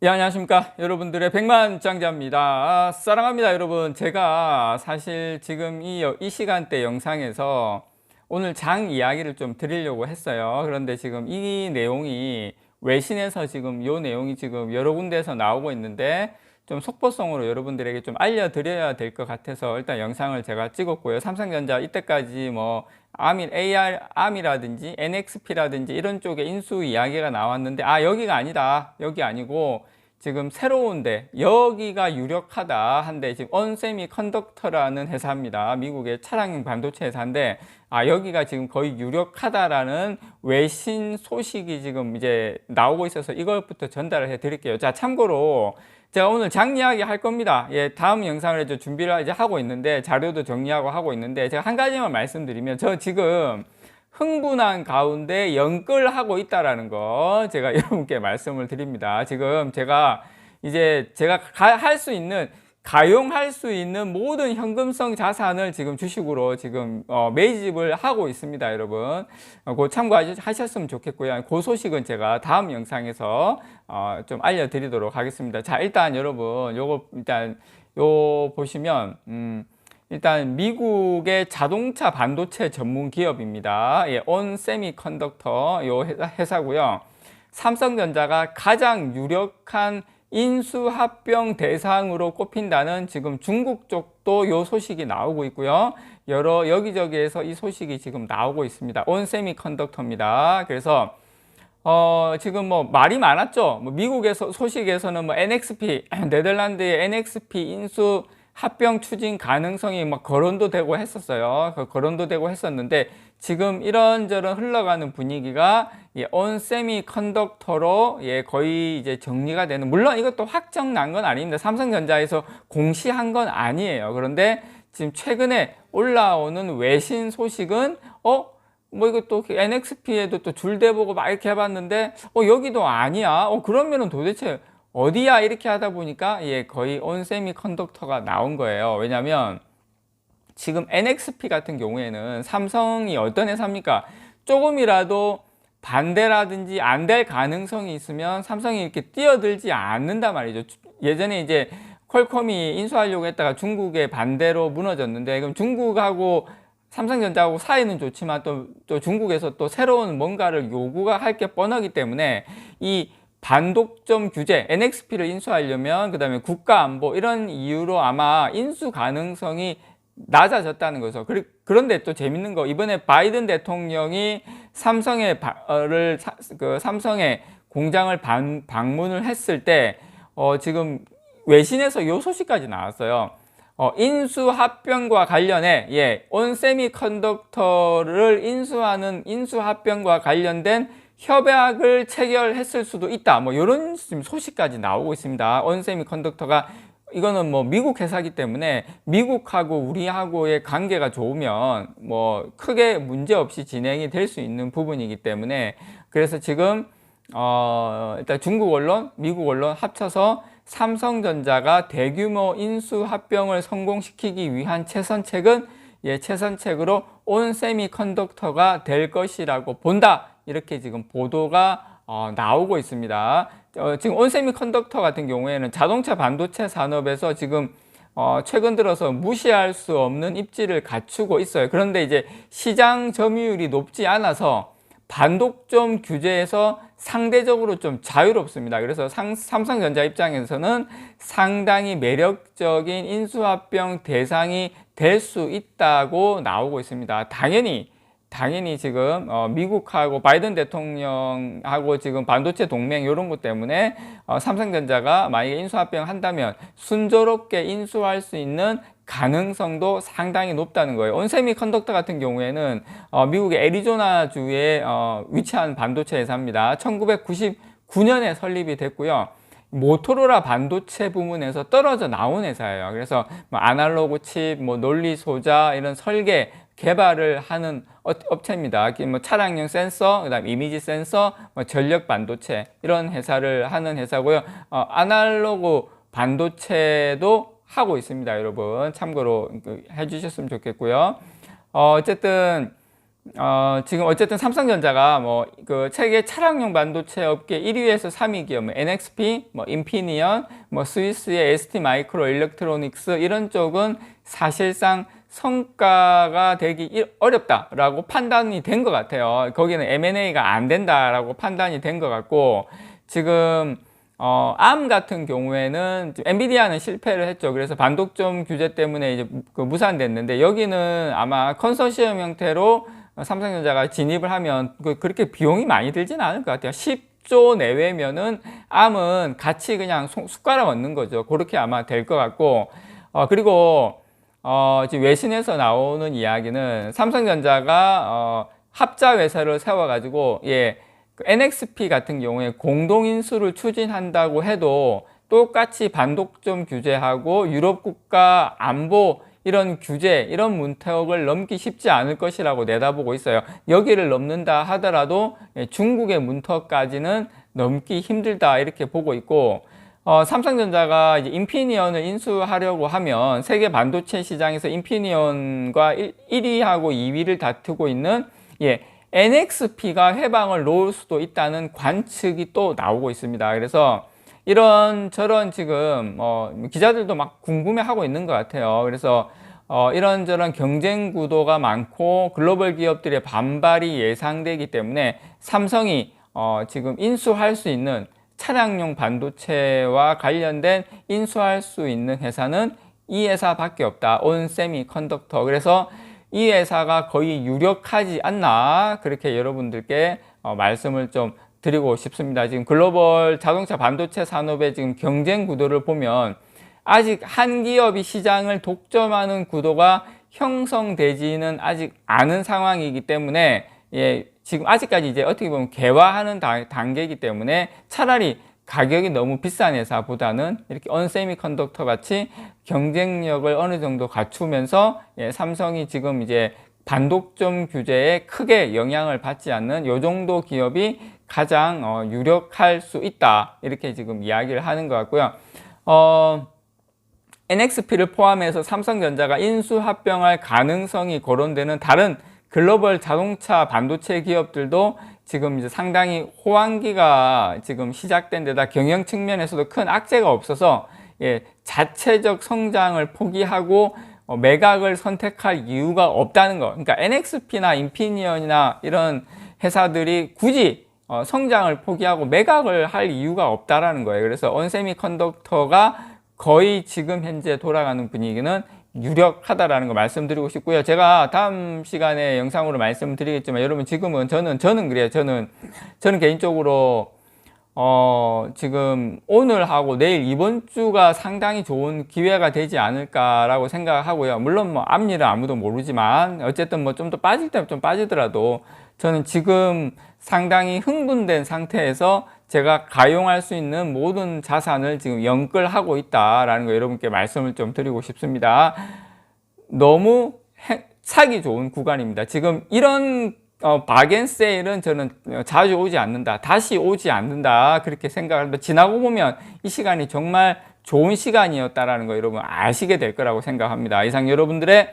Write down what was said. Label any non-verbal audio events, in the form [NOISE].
예, 안녕하십니까. 여러분들의 백만장자입니다. 아, 사랑합니다, 여러분. 제가 사실 지금 이, 이 시간대 영상에서 오늘 장 이야기를 좀 드리려고 했어요. 그런데 지금 이 내용이 외신에서 지금 이 내용이 지금 여러 군데에서 나오고 있는데 좀 속보성으로 여러분들에게 좀 알려드려야 될 것 같아서 일단 영상을 제가 찍었고요. 삼성전자 이때까지 뭐 아밀, AR, 암이라든지 NXP라든지 이런 쪽에 인수 이야기가 나왔는데 아 여기가 아니다. 여기 아니고 지금 새로운데 여기가 유력하다 한데 지금 언세미 컨덕터라는 회사입니다. 미국의 차량용 반도체 회사인데 아 여기가 지금 거의 유력하다라는 외신 소식이 지금 이제 나오고 있어서 이것부터 전달을 해 드릴게요. 자 참고로 제가 오늘 장 이야기 할 겁니다. 예, 다음 영상을 이제 준비를 이제 하고 있는데 자료도 정리하고 하고 있는데 제가 한 가지만 말씀드리면 저 지금 흥분한 가운데 연끌하고 있다라는 거 제가 [LAUGHS] 여러분께 말씀을 드립니다. 지금 제가 이제 제가 할 수 있는 가용할 수 있는 모든 현금성 자산을 지금 주식으로 지금 어, 매집을 하고 있습니다, 여러분. 어, 그 참고하셨으면 좋겠고요. 그 소식은 제가 다음 영상에서 어, 좀 알려드리도록 하겠습니다. 자, 일단 여러분, 요거 일단 요 보시면 음, 일단 미국의 자동차 반도체 전문 기업입니다. 예, 온 세미컨덕터 요 회사 고요. 삼성전자가 가장 유력한 인수합병 대상으로 꼽힌다는 지금 중국 쪽도 요 소식이 나오고 있고요. 여러 여기저기에서 이 소식이 지금 나오고 있습니다. 온 세미컨덕터입니다. 그래서 어, 지금 뭐 말이 많았죠. 뭐 미국에서 소식에서는 뭐 NXP [CLEARS THROAT] 네덜란드의 NXP 인수 합병 추진 가능성이 막 거론도 되고 했었어요. 그 거론도 되고 했었는데 지금 이런저런 흘러가는 분위기가 예, 온 세미 컨덕터로 예, 거의 이제 정리가 되는 물론 이것도 확정 난 건 아닙니다. 삼성전자에서 공시한 건 아니에요. 그런데 지금 최근에 올라오는 외신 소식은 어? 뭐 이것도 NXP에도 또 줄대보고 막 이렇게 해봤는데 어 여기도 아니야. 어 그러면은 도대체 어디야 이렇게 하다 보니까 예 거의 온 세미 컨덕터가 나온 거예요. 왜냐하면 지금 NXP 같은 경우에는 삼성이 어떤 회사입니까? 조금이라도 반대라든지 안 될 가능성이 있으면 삼성이 이렇게 뛰어들지 않는단 말이죠. 예전에 이제 퀄컴이 인수하려고 했다가 중국의 반대로 무너졌는데 그럼 중국하고 삼성전자하고 사이는 좋지만 또, 또 중국에서 또 새로운 뭔가를 요구가 할 게 뻔하기 때문에 이 반독점 규제, NXP를 인수하려면 그 다음에 국가 안보 이런 이유로 아마 인수 가능성이 낮아졌다는 거죠. 그런데 또 재밌는 거 이번에 바이든 대통령이 삼성의 를 그 삼성의 공장을 방, 방문을 했을 때 어, 지금 외신에서 요 소식까지 나왔어요. 어, 인수 합병과 관련해 예, 온 세미컨덕터를 인수하는 인수 합병과 관련된 협약을 체결했을 수도 있다. 뭐 이런 소식까지 나오고 있습니다. 온세미 컨덕터가 이거는 뭐 미국 회사기 때문에 미국하고 우리하고의 관계가 좋으면 뭐 크게 문제 없이 진행이 될 수 있는 부분이기 때문에 그래서 지금 어 일단 중국 언론, 미국 언론 합쳐서 삼성전자가 대규모 인수 합병을 성공시키기 위한 최선책은 예, 최선책으로 온 세미컨덕터가 될 것이라고 본다. 이렇게 지금 보도가 어, 나오고 있습니다. 어, 지금 온세미컨덕터 같은 경우에는 자동차 반도체 산업에서 지금 어, 최근 들어서 무시할 수 없는 입지를 갖추고 있어요. 그런데 이제 시장 점유율이 높지 않아서 반독점 규제에서 상대적으로 좀 자유롭습니다. 그래서 상, 삼성전자 입장에서는 상당히 매력적인 인수합병 대상이 될 수 있다고 나오고 있습니다. 당연히 당연히 지금 어, 미국하고 바이든 대통령하고 지금 반도체 동맹 이런 것 때문에 어, 삼성전자가 만약에 인수합병 한다면 순조롭게 인수할 수 있는 가능성도 상당히 높다는 거예요. 온세미 컨덕터 같은 경우에는 어, 미국의 애리조나 주에 어, 위치한 반도체 회사입니다. 1999년에 설립이 됐고요. 모토로라 반도체 부문에서 떨어져 나온 회사예요. 그래서 뭐 아날로그 칩, 뭐 논리 소자 이런 설계 개발을 하는 업체입니다. 뭐 차량용 센서, 그다음 이미지 센서, 뭐 전력 반도체 이런 회사를 하는 회사고요. 어, 아날로그 반도체도 하고 있습니다, 여러분. 참고로 그 해주셨으면 좋겠고요. 어, 어쨌든 어, 지금 어쨌든 삼성전자가 뭐 그 세계 차량용 반도체 업계 1위에서 3위 기업, 뭐 NXP, 뭐 인피니언, 뭐 스위스의 ST 마이크로 일렉트로닉스 이런 쪽은 사실상 성과가 되기 일- 어렵다라고 판단이 된 것 같아요. 거기는 M&A가 안 된다라고 판단이 된 것 같고 지금 어, 암 같은 경우에는 엔비디아는 실패를 했죠. 그래서 반독점 규제 때문에 이제 그 무산됐는데 여기는 아마 컨소시엄 형태로 삼성전자가 진입을 하면 그- 그렇게 비용이 많이 들지는 않을 것 같아요. 10조 내외면은 암은 같이 그냥 손- 숟가락 얹는 거죠. 그렇게 아마 될 것 같고 어, 그리고 어, 지금 외신에서 나오는 이야기는 삼성전자가 어, 합자 회사를 세워가지고 예, 그 NXP 같은 경우에 공동 인수를 추진한다고 해도 똑같이 반독점 규제하고 유럽 국가 안보 이런 규제 이런 문턱을 넘기 쉽지 않을 것이라고 내다보고 있어요. 여기를 넘는다 하더라도 예, 중국의 문턱까지는 넘기 힘들다 이렇게 보고 있고 어, 삼성전자가 이제 인피니언을 인수하려고 하면 세계 반도체 시장에서 인피니언과 1, 1위하고 2위를 다투고 있는 예, NXP가 해방을 놓을 수도 있다는 관측이 또 나오고 있습니다. 그래서 이런 저런 지금 어, 기자들도 막 궁금해하고 있는 것 같아요. 그래서 어, 이런저런 경쟁 구도가 많고 글로벌 기업들의 반발이 예상되기 때문에 삼성이 어, 지금 인수할 수 있는 차량용 반도체와 관련된 인수할 수 있는 회사는 이 회사밖에 없다. 온 세미컨덕터. 그래서 이 회사가 거의 유력하지 않나 그렇게 여러분들께 어, 말씀을 좀 드리고 싶습니다. 지금 글로벌 자동차 반도체 산업의 지금 경쟁 구도를 보면 아직 한 기업이 시장을 독점하는 구도가 형성되지는 아직 않은 상황이기 때문에 예, 지금 아직까지 이제 어떻게 보면 개화하는 다- 단계이기 때문에 차라리 가격이 너무 비싼 회사보다는 이렇게 언세미컨덕터 같이 경쟁력을 어느 정도 갖추면서 예, 삼성이 지금 이제 반독점 규제에 크게 영향을 받지 않는 요 정도 기업이 가장 어, 유력할 수 있다 이렇게 지금 이야기를 하는 것 같고요. 어, NXP를 포함해서 삼성전자가 인수합병할 가능성이 거론되는 다른 글로벌 자동차 반도체 기업들도 지금 이제 상당히 호황기가 지금 시작된 데다 경영 측면에서도 큰 악재가 없어서 예, 자체적 성장을 포기하고 어, 매각을 선택할 이유가 없다는 거. 그러니까 NXP나 인피니언이나 이런 회사들이 굳이 어, 성장을 포기하고 매각을 할 이유가 없다라는 거예요. 그래서 언세미컨덕터가 거의 지금 현재 돌아가는 분위기는 유력하다라는 거 말씀드리고 싶고요. 제가 다음 시간에 영상으로 말씀드리겠지만 여러분 지금은 저는 저는 그래요. 저는 저는 개인적으로 어 지금 오늘 하고 내일 이번 주가 상당히 좋은 기회가 되지 않을까라고 생각하고요. 물론 뭐 앞일은 아무도 모르지만 어쨌든 뭐 좀 더 빠질 때면 좀 빠지더라도 저는 지금 상당히 흥분된 상태에서 제가 가용할 수 있는 모든 자산을 지금 연끌하고 있다라는 거 여러분께 말씀을 좀 드리고 싶습니다. 너무 해- 사기 좋은 구간입니다. 지금 이런 어, 바겐 세일은 저는 자주 오지 않는다. 다시 오지 않는다. 그렇게 생각합니다. 지나고 보면 이 시간이 정말 좋은 시간이었다라는 거 여러분 아시게 될 거라고 생각합니다. 이상 여러분들의